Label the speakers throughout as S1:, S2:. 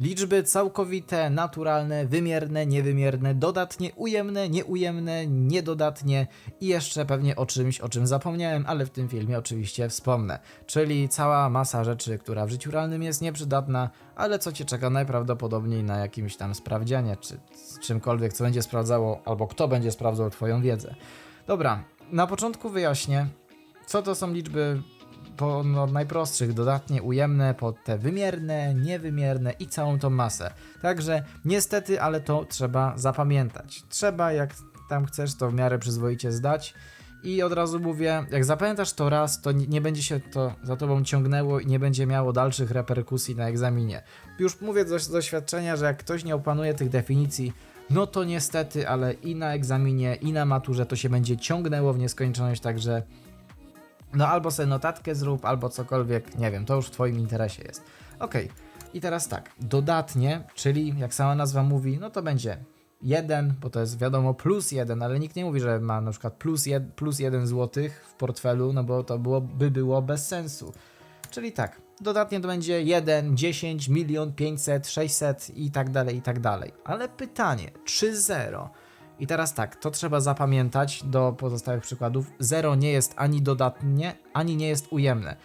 S1: Liczby całkowite, naturalne, wymierne, niewymierne, dodatnie, ujemne, nieujemne, niedodatnie i jeszcze pewnie o czymś, o czym zapomniałem, ale w tym filmie oczywiście wspomnę. Czyli cała masa rzeczy, która w życiu realnym jest nieprzydatna, ale co cię czeka najprawdopodobniej na jakimś tam sprawdzianie, czy czymkolwiek, co będzie sprawdzało, albo kto będzie sprawdzał twoją wiedzę. Dobra, na początku wyjaśnię, co to są liczby po no, najprostszych, dodatnie ujemne, po te wymierne, niewymierne i całą tą masę. Także niestety, ale to trzeba zapamiętać. Trzeba, jak tam chcesz, to w miarę przyzwoicie zdać. I od razu mówię, jak zapamiętasz to raz, to nie, będzie się to za tobą ciągnęło i nie będzie miało dalszych reperkusji na egzaminie. Już mówię z doświadczenia, że jak ktoś nie opanuje tych definicji, no to niestety, ale i na egzaminie, i na maturze to się będzie ciągnęło w nieskończoność, także no albo sobie notatkę zrób, albo cokolwiek, nie wiem, to już w twoim interesie jest. Okej, i teraz tak, dodatnie, czyli jak sama nazwa mówi, no to będzie 1, bo to jest wiadomo plus 1, ale nikt nie mówi, że ma na przykład plus, jed, plus 1 złotych w portfelu, no bo to było, by było bez sensu. Czyli tak, dodatnie to będzie 1, 10, milion, 500, 600 i tak dalej, i tak dalej. Ale pytanie, czy 0? I teraz tak, to trzeba zapamiętać do pozostałych przykładów. 0 nie jest ani dodatnie, ani nie jest ujemne.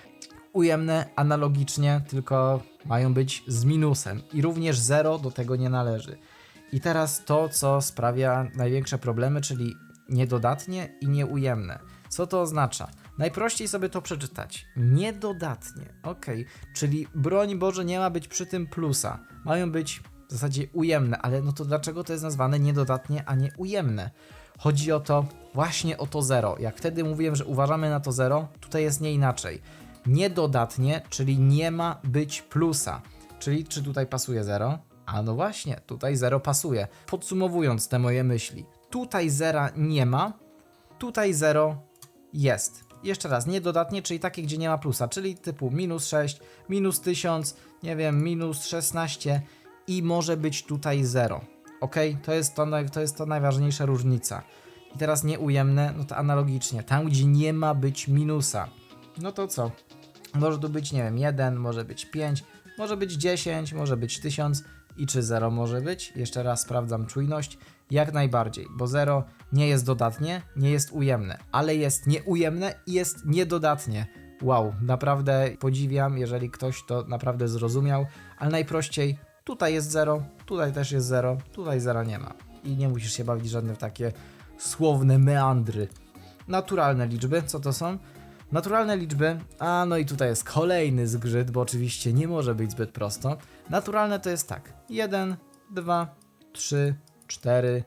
S1: Ujemne analogicznie, tylko mają być z minusem i również 0 do tego nie należy. I teraz to, co sprawia największe problemy, czyli niedodatnie i nieujemne. Co to oznacza? Najprościej sobie to przeczytać. Niedodatnie, ok, czyli broń Boże nie ma być przy tym plusa. Mają być w zasadzie ujemne, ale no to dlaczego to jest nazwane niedodatnie, a nie ujemne? Chodzi o to, właśnie o to zero. Jak wtedy mówiłem, że uważamy na to zero, tutaj jest nie inaczej. Niedodatnie, czyli nie ma być plusa. Czyli czy tutaj pasuje zero? A no właśnie, tutaj zero pasuje. Podsumowując te moje myśli, tutaj zera nie ma, tutaj zero jest. Jeszcze raz, niedodatnie, czyli takie, gdzie nie ma plusa, czyli typu minus 6, minus 1000, nie wiem, minus 16 i może być tutaj 0. Ok? To jest to, to jest to najważniejsza różnica. I teraz nieujemne, no to analogicznie, tam gdzie nie ma być minusa, no to co? Może tu być, nie wiem, 1, może być 5, może być 10, może być 1000 i czy 0 może być? Jeszcze raz sprawdzam czujność. Jak najbardziej, bo 0 nie jest dodatnie, nie jest ujemne, ale jest nieujemne i jest niedodatnie. Wow, naprawdę podziwiam, jeżeli ktoś to naprawdę zrozumiał, ale najprościej tutaj jest 0, tutaj też jest 0, tutaj 0 nie ma. I nie musisz się bawić żadne w takie słowne meandry. Naturalne liczby, co to są? Naturalne liczby, a no i tutaj jest kolejny zgrzyt, bo oczywiście nie może być zbyt prosto. Naturalne to jest tak: 1, 2, 3, 4,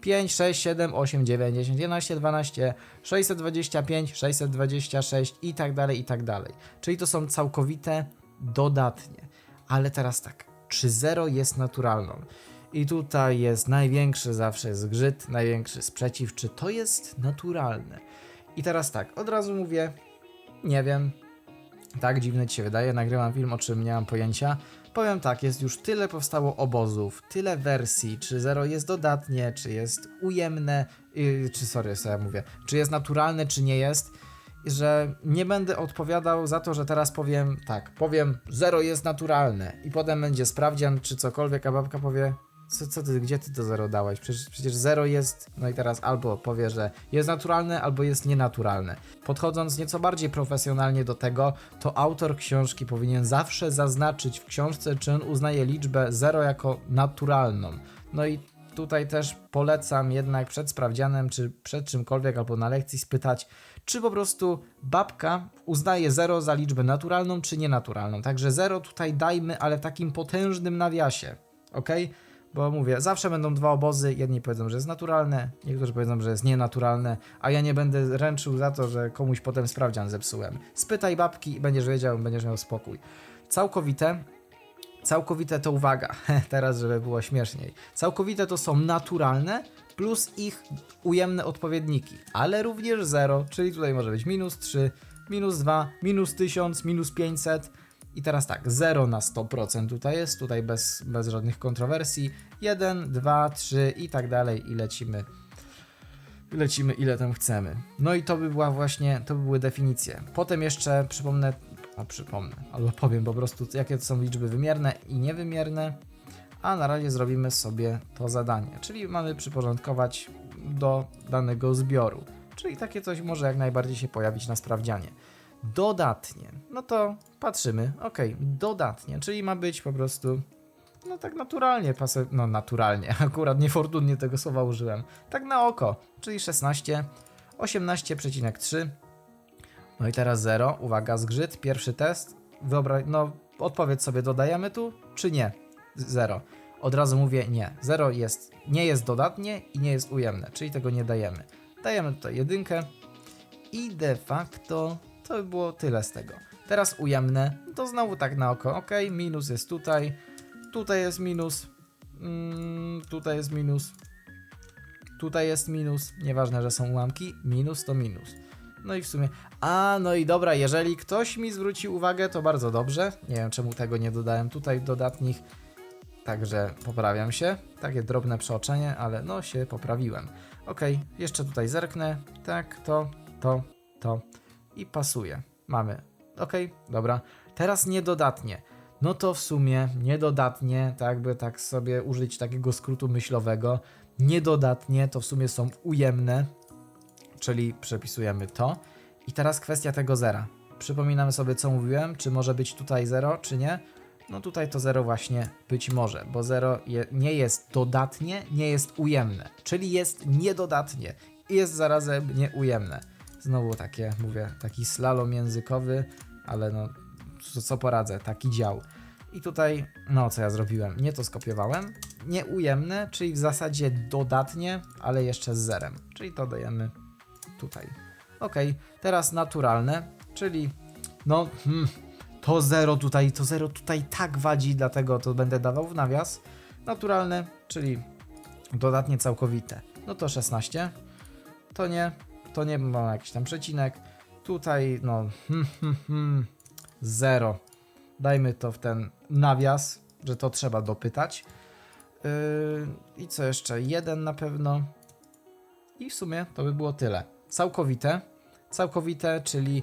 S1: 5, 6, 7, 8, 9, 10, 11, 12, 625, 626 i tak dalej, i tak dalej. Czyli to są całkowite dodatnie. Ale teraz tak, czy 0 jest naturalną? I tutaj jest największy zawsze zgrzyt, największy sprzeciw, czy to jest naturalne. I teraz tak, od razu mówię, nie wiem, tak dziwne ci się wydaje, nagrywam film, o czym nie mam pojęcia. Powiem tak, jest już tyle powstało obozów, tyle wersji, czy zero jest dodatnie, czy jest ujemne, yy, czy sorry, co ja mówię, czy jest naturalne, czy nie jest, że nie będę odpowiadał za to, że teraz powiem tak, powiem zero jest naturalne i potem będzie sprawdzian, czy cokolwiek, a babka powie, co, co ty, gdzie ty to zero dałeś? Przecież, przecież zero jest, no i teraz albo powie, że jest naturalne, albo jest nienaturalne. Podchodząc nieco bardziej profesjonalnie do tego, to autor książki powinien zawsze zaznaczyć w książce, czy on uznaje liczbę zero jako naturalną. No i tutaj też polecam jednak przed sprawdzianem, czy przed czymkolwiek, albo na lekcji spytać, czy po prostu babka uznaje 0 za liczbę naturalną, czy nienaturalną. Także 0 tutaj dajmy, ale w takim potężnym nawiasie, ok? Bo mówię, zawsze będą dwa obozy, jedni powiedzą, że jest naturalne, niektórzy powiedzą, że jest nienaturalne, a ja nie będę ręczył za to, że komuś potem sprawdzian zepsułem. Spytaj babki i będziesz wiedział, będziesz miał spokój. Całkowite Całkowite to uwaga, teraz żeby było śmieszniej. Całkowite to są naturalne plus ich ujemne odpowiedniki, ale również 0, czyli tutaj może być minus 3, minus 2, minus 1000, minus 500. I teraz tak, 0 na 100% tutaj jest, tutaj bez, bez żadnych kontrowersji. 1, 2, 3 i tak dalej i lecimy. Lecimy ile tam chcemy. No i to by była właśnie, to by były definicje. Potem jeszcze przypomnę a przypomnę, albo powiem po prostu, jakie to są liczby wymierne i niewymierne, a na razie zrobimy sobie to zadanie, czyli mamy przyporządkować do danego zbioru, czyli takie coś może jak najbardziej się pojawić na sprawdzianie. Dodatnie, no to patrzymy, ok, dodatnie, czyli ma być po prostu, no tak naturalnie, pase, no naturalnie, akurat niefortunnie tego słowa użyłem, tak na oko, czyli 16, 18,3, no i teraz 0, uwaga, zgrzyt, pierwszy test, wyobraź, no odpowiedz sobie, dodajemy tu, czy nie? 0. Od razu mówię nie. 0 jest, nie jest dodatnie i nie jest ujemne, czyli tego nie dajemy. Dajemy tutaj jedynkę i de facto to by było tyle z tego. Teraz ujemne, to znowu tak na oko, ok, minus jest tutaj, tutaj jest minus, mm, tutaj jest minus, tutaj jest minus, nieważne, że są ułamki, minus to minus. No i w sumie, a no i dobra, jeżeli ktoś mi zwróci uwagę, to bardzo dobrze. Nie wiem czemu tego nie dodałem tutaj dodatnich, także poprawiam się. Takie drobne przeoczenie, ale no się poprawiłem. Ok, jeszcze tutaj zerknę, tak, to, to, to i pasuje. Mamy. Ok, dobra. Teraz niedodatnie. No to w sumie niedodatnie, tak by tak sobie użyć takiego skrótu myślowego, niedodatnie to w sumie są ujemne, czyli przepisujemy to. I teraz kwestia tego zera. Przypominamy sobie, co mówiłem, czy może być tutaj 0, czy nie. No tutaj to 0 właśnie być może, bo 0 je, nie jest dodatnie, nie jest ujemne, czyli jest niedodatnie i jest zarazem nieujemne. Znowu takie, mówię, taki slalom językowy, ale no, co, co poradzę, taki dział. I tutaj, no co ja zrobiłem? Nie to skopiowałem. Nieujemne, czyli w zasadzie dodatnie, ale jeszcze z zerem. Czyli to dajemy tutaj. Ok, teraz naturalne, czyli no hmm, to zero tutaj, to zero tutaj tak wadzi, dlatego to będę dawał w nawias. Naturalne, czyli dodatnie całkowite. No to 16. To nie, to nie ma jakiś tam przecinek. Tutaj no hmm, hmm, hmm, zero. Dajmy to w ten nawias, że to trzeba dopytać. Yy, I co jeszcze? Jeden na pewno. I w sumie to by było tyle. Całkowite. Całkowite, czyli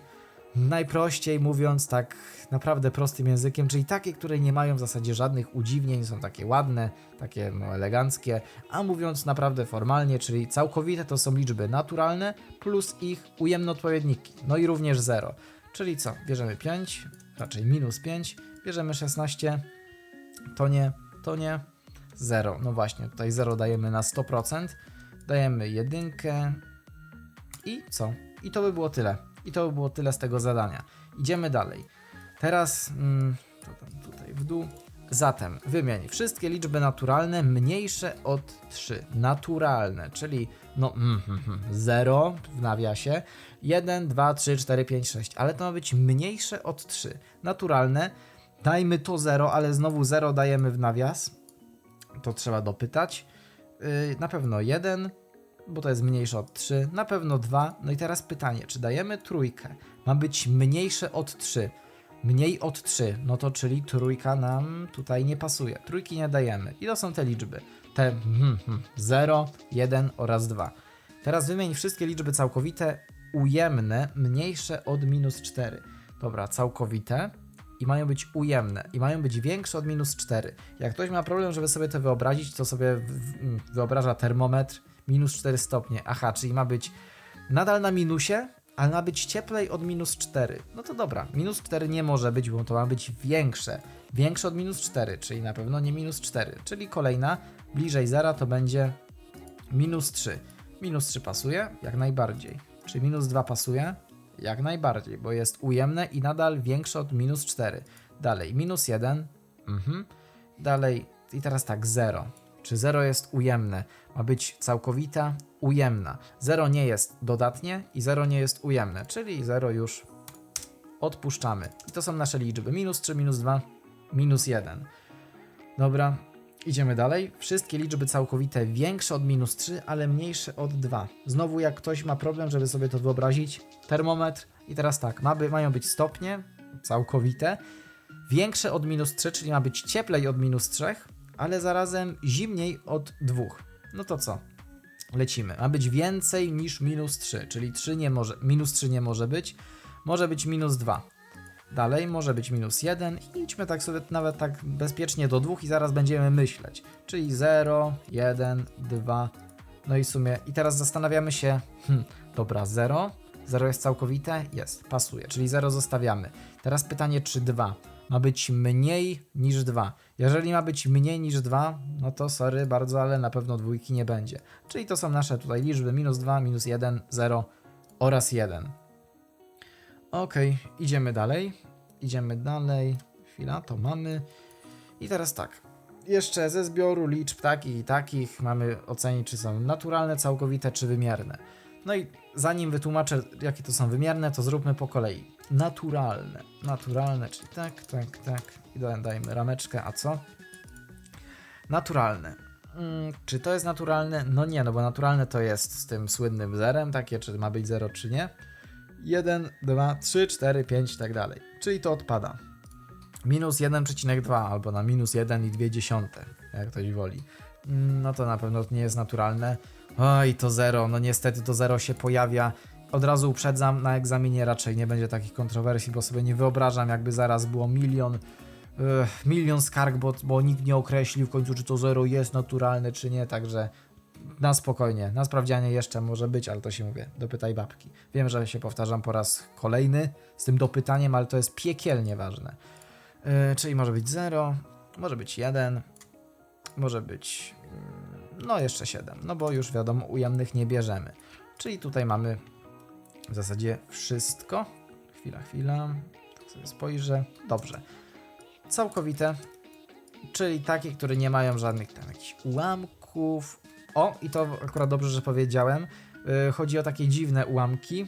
S1: najprościej mówiąc, tak naprawdę prostym językiem, czyli takie, które nie mają w zasadzie żadnych udziwnień, są takie ładne, takie no, eleganckie, a mówiąc naprawdę formalnie, czyli całkowite to są liczby naturalne plus ich ujemne odpowiedniki, no i również 0. Czyli co? Bierzemy 5, raczej minus 5, bierzemy 16, to nie, to nie, 0. No właśnie, tutaj 0 dajemy na 100%, dajemy jedynkę i co? I to by było tyle. I to by było tyle z tego zadania. Idziemy dalej. Teraz mm, to tam tutaj w dół. Zatem wymień wszystkie liczby naturalne mniejsze od 3. Naturalne, czyli no mm, mm, mm, 0 w nawiasie, 1, 2, 3, 4, 5, 6, ale to ma być mniejsze od 3. Naturalne, dajmy to 0, ale znowu 0 dajemy w nawias. To trzeba dopytać. Yy, na pewno 1, bo to jest mniejsze od 3, na pewno 2. No i teraz pytanie, czy dajemy trójkę? Ma być mniejsze od 3. Mniej od 3, no to czyli trójka nam tutaj nie pasuje. Trójki nie dajemy. I to są te liczby. Te hmm, hmm, 0, 1 oraz 2. Teraz wymień wszystkie liczby całkowite ujemne mniejsze od minus 4. Dobra, całkowite i mają być ujemne i mają być większe od minus 4. Jak ktoś ma problem, żeby sobie to wyobrazić, to sobie wyobraża termometr minus 4 stopnie. Aha, czyli ma być nadal na minusie, ale ma być cieplej od minus 4. No to dobra, minus 4 nie może być, bo to ma być większe. Większe od minus 4, czyli na pewno nie minus 4. Czyli kolejna, bliżej zera to będzie minus 3. Minus 3 pasuje? Jak najbardziej. Czy minus 2 pasuje? Jak najbardziej, bo jest ujemne i nadal większe od minus 4. Dalej, minus 1. Mhm. Dalej, i teraz tak, 0. Czy 0 jest ujemne? Ma być całkowita, ujemna. 0 nie jest dodatnie i 0 nie jest ujemne, czyli 0 już odpuszczamy. I to są nasze liczby. Minus 3, minus 2, minus 1. Dobra, idziemy dalej. Wszystkie liczby całkowite większe od minus 3, ale mniejsze od 2. Znowu jak ktoś ma problem, żeby sobie to wyobrazić, termometr i teraz tak, ma by, mają być stopnie całkowite, większe od minus 3, czyli ma być cieplej od minus 3, ale zarazem zimniej od 2. No to co? Lecimy. Ma być więcej niż minus 3, czyli 3 nie może, minus 3 nie może być, może być minus 2. Dalej może być minus 1 i idźmy tak sobie nawet tak bezpiecznie do 2 i zaraz będziemy myśleć. Czyli 0, 1, 2, no i w sumie, i teraz zastanawiamy się, hmm, dobra, 0, 0 jest całkowite? Jest, pasuje, czyli 0 zostawiamy. Teraz pytanie, czy 2 ma być mniej niż 2? Jeżeli ma być mniej niż 2, no to sorry bardzo, ale na pewno dwójki nie będzie. Czyli to są nasze tutaj liczby minus 2, minus 1, 0 oraz 1. Ok, idziemy dalej. Idziemy dalej. Chwila, to mamy. I teraz tak. Jeszcze ze zbioru liczb takich i takich mamy ocenić, czy są naturalne, całkowite, czy wymierne. No i zanim wytłumaczę, jakie to są wymierne, to zróbmy po kolei. Naturalne. Naturalne, czyli tak, tak, tak. I da- dajmy rameczkę, a co? Naturalne. Mm, czy to jest naturalne? No nie, no bo naturalne to jest z tym słynnym zerem, takie, czy ma być 0, czy nie. 1, 2, 3, 4, 5 i tak dalej. Czyli to odpada. Minus 1,2 albo na minus 1,2, jak ktoś woli. Mm, No to na pewno nie jest naturalne. Oj, to 0, no niestety to 0 się pojawia. Od razu uprzedzam, na egzaminie raczej nie będzie takich kontrowersji, bo sobie nie wyobrażam, jakby zaraz było milion, ech, milion skarg, bo, bo nikt nie określił w końcu, czy to 0 jest naturalne, czy nie, także na spokojnie, na sprawdzianie jeszcze może być, ale to się mówię, dopytaj babki. Wiem, że się powtarzam po raz kolejny z tym dopytaniem, ale to jest piekielnie ważne. Yy, czyli może być 0, może być 1, może być mm, no jeszcze 7, no bo już wiadomo, ujemnych nie bierzemy. Czyli tutaj mamy w zasadzie wszystko. Chwila, chwila, tak sobie spojrzę. Dobrze. Całkowite, czyli takie, które nie mają żadnych tam jakichś ułamków. O, i to akurat dobrze, że powiedziałem. Yy, chodzi o takie dziwne ułamki,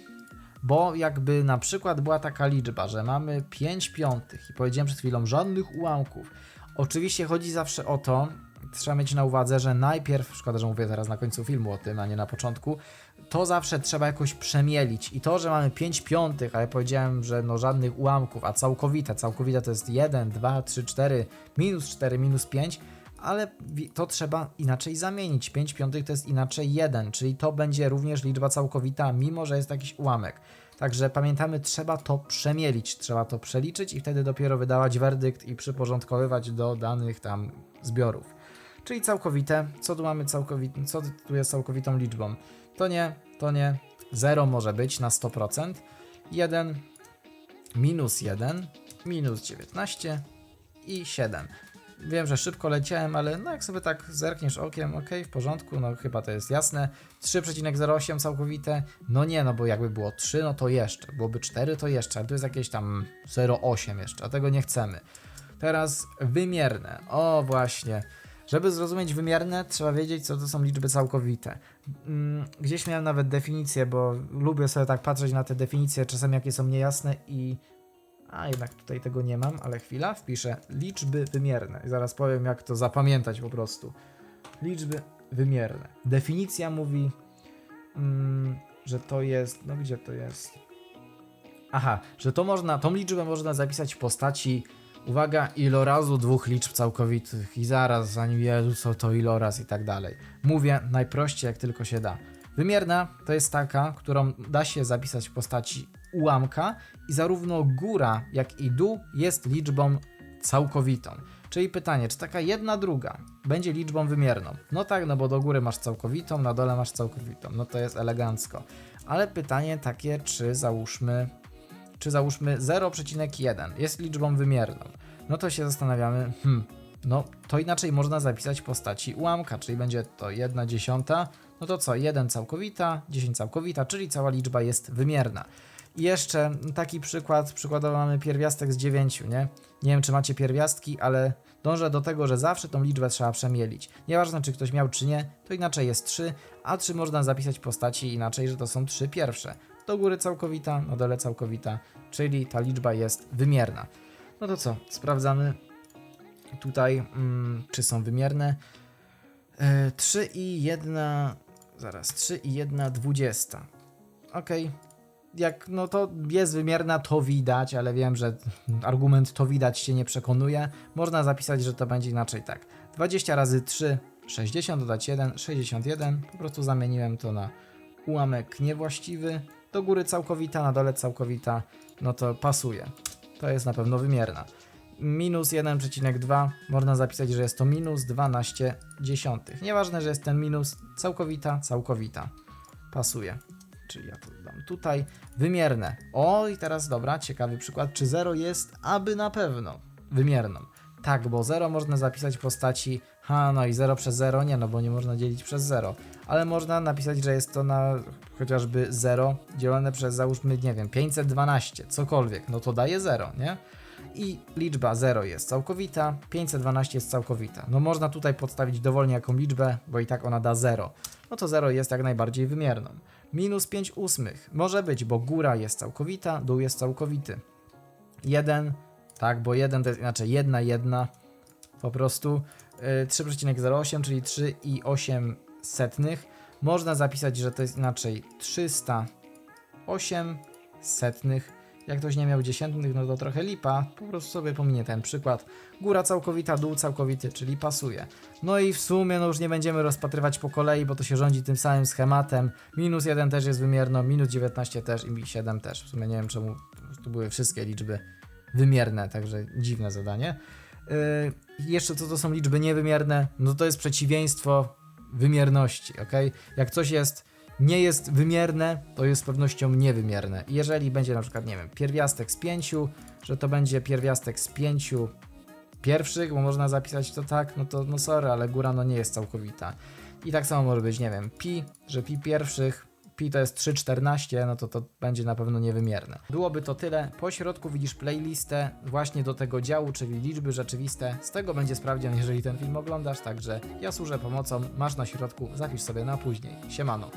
S1: bo jakby na przykład była taka liczba, że mamy 5 piątych i powiedziałem przed chwilą żadnych ułamków. Oczywiście chodzi zawsze o to, trzeba mieć na uwadze, że najpierw, szkoda, że mówię teraz na końcu filmu o tym, a nie na początku, to zawsze trzeba jakoś przemielić. I to, że mamy 5 piątych, a ja powiedziałem, że no żadnych ułamków, a całkowite, całkowite to jest 1, 2, 3, 4, minus 4, minus 5, ale to trzeba inaczej zamienić. 5 piątych to jest inaczej 1, czyli to będzie również liczba całkowita, mimo że jest jakiś ułamek. Także pamiętamy, trzeba to przemielić, trzeba to przeliczyć i wtedy dopiero wydawać werdykt i przyporządkowywać do danych tam zbiorów. Czyli całkowite. Co tu mamy całkowite? Co tu jest całkowitą liczbą? To nie, to nie. 0 może być na 100%. 1, minus 1, minus 19 i 7. Wiem, że szybko leciałem, ale no jak sobie tak zerkniesz okiem, ok, w porządku, no chyba to jest jasne. 3,08 całkowite, no nie, no bo jakby było 3, no to jeszcze, byłoby 4, to jeszcze, ale tu jest jakieś tam 0,8 jeszcze, a tego nie chcemy. Teraz wymierne, o właśnie. Żeby zrozumieć wymierne, trzeba wiedzieć, co to są liczby całkowite. Mm, Gdzieś miałem nawet definicję, bo lubię sobie tak patrzeć na te definicje, czasem jakie są niejasne i a jednak tutaj tego nie mam, ale chwila, wpiszę liczby wymierne. I zaraz powiem, jak to zapamiętać po prostu. Liczby wymierne. Definicja mówi, mm, że to jest. No gdzie to jest? Aha, że to można, tą liczbę można zapisać w postaci, uwaga, ilorazu dwóch liczb całkowitych. I zaraz, zanim Jezu, co to iloraz i tak dalej. Mówię najprościej, jak tylko się da. Wymierna to jest taka, którą da się zapisać w postaci ułamka i zarówno góra, jak i dół jest liczbą całkowitą. Czyli pytanie, czy taka jedna druga będzie liczbą wymierną? No tak, no bo do góry masz całkowitą, na dole masz całkowitą. No to jest elegancko. Ale pytanie takie, czy załóżmy, czy załóżmy 0,1 jest liczbą wymierną? No to się zastanawiamy, hmm, no to inaczej można zapisać w postaci ułamka, czyli będzie to 1 dziesiąta, no to co, 1 całkowita, 10 całkowita, czyli cała liczba jest wymierna. I jeszcze taki przykład, przykładowo mamy pierwiastek z 9, nie? Nie wiem, czy macie pierwiastki, ale dążę do tego, że zawsze tą liczbę trzeba przemielić. Nieważne, czy ktoś miał, czy nie, to inaczej jest 3, a 3 można zapisać w postaci inaczej, że to są 3 pierwsze. Do góry całkowita, na dole całkowita, czyli ta liczba jest wymierna. No to co, sprawdzamy tutaj, mm, czy są wymierne. E, 3 i 1, zaraz, 3 i 1 dwudziesta. Okej, jak no to jest wymierna, to widać, ale wiem, że argument to widać się nie przekonuje. Można zapisać, że to będzie inaczej tak. 20 razy 3, 60, dodać 1, 61. Po prostu zamieniłem to na ułamek niewłaściwy. Do góry całkowita, na dole całkowita, no to pasuje. to jest na pewno wymierna. Minus 1,2 można zapisać, że jest to minus 12 dziesiątych. Nieważne, że jest ten minus całkowita, całkowita. Pasuje. Czyli ja to dam tutaj. Wymierne. O, i teraz dobra, ciekawy przykład. Czy 0 jest aby na pewno wymierną? Tak, bo 0 można zapisać w postaci, ha, no i 0 przez 0, nie, no bo nie można dzielić przez 0. Ale można napisać, że jest to na chociażby 0 dzielone przez, załóżmy, nie wiem, 512, cokolwiek, no to daje 0, nie? I liczba 0 jest całkowita, 512 jest całkowita. No można tutaj podstawić dowolnie jaką liczbę, bo i tak ona da 0. No to 0 jest jak najbardziej wymierną. Minus 5 ósmych może być, bo góra jest całkowita, dół jest całkowity. 1, tak, bo 1 to jest inaczej 1, 1, po prostu 3,08, czyli 3,8 setnych. Można zapisać, że to jest inaczej 308 setnych. Jak ktoś nie miał dziesiętnych, no to trochę lipa. Po prostu sobie pominie ten przykład. Góra całkowita, dół całkowity, czyli pasuje. No i w sumie no już nie będziemy rozpatrywać po kolei, bo to się rządzi tym samym schematem. Minus 1 też jest wymierną, minus 19 też i 7 też. W sumie nie wiem czemu tu były wszystkie liczby wymierne, także dziwne zadanie. Yy, jeszcze co to są liczby niewymierne? No to jest przeciwieństwo wymierności, ok? Jak coś jest nie jest wymierne, to jest z pewnością niewymierne. Jeżeli będzie na przykład, nie wiem, pierwiastek z pięciu, że to będzie pierwiastek z pięciu pierwszych, bo można zapisać to tak, no to no sorry, ale góra no nie jest całkowita. I tak samo może być, nie wiem, pi, że pi pierwszych, pi to jest 3,14, no to to będzie na pewno niewymierne. Byłoby to tyle. Po środku widzisz playlistę właśnie do tego działu, czyli liczby rzeczywiste. Z tego będzie sprawdzian, jeżeli ten film oglądasz, także ja służę pomocą, masz na środku, zapisz sobie na później. Siemano.